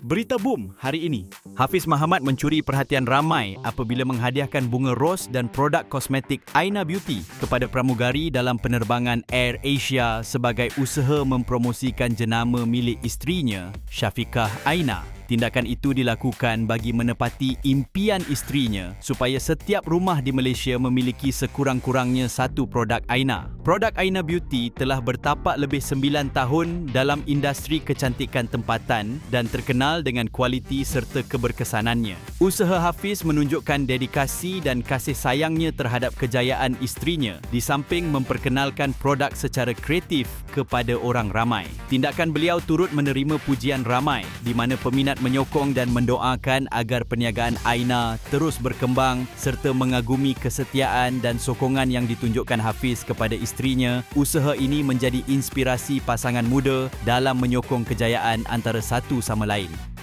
Berita boom hari ini. Hafiz Muhammad mencuri perhatian ramai apabila menghadiahkan bunga ros dan produk kosmetik Aina Beauty kepada pramugari dalam penerbangan Air Asia sebagai usaha mempromosikan jenama milik isterinya, Syafiqah Aina. Tindakan itu dilakukan bagi menepati impian isterinya supaya setiap rumah di Malaysia memiliki sekurang-kurangnya satu produk Aina. Produk Aina Beauty telah bertapak lebih 9 tahun dalam industri kecantikan tempatan dan terkenal dengan kualiti serta keberkesanannya. Usaha Hafiz menunjukkan dedikasi dan kasih sayangnya terhadap kejayaan isterinya di samping memperkenalkan produk secara kreatif kepada orang ramai. Tindakan beliau turut menerima pujian ramai di mana peminat menyokong dan mendoakan agar perniagaan Aina terus berkembang serta mengagumi kesetiaan dan sokongan yang ditunjukkan Hafiz kepada isterinya. Usaha ini menjadi inspirasi pasangan muda dalam menyokong kejayaan antara satu sama lain.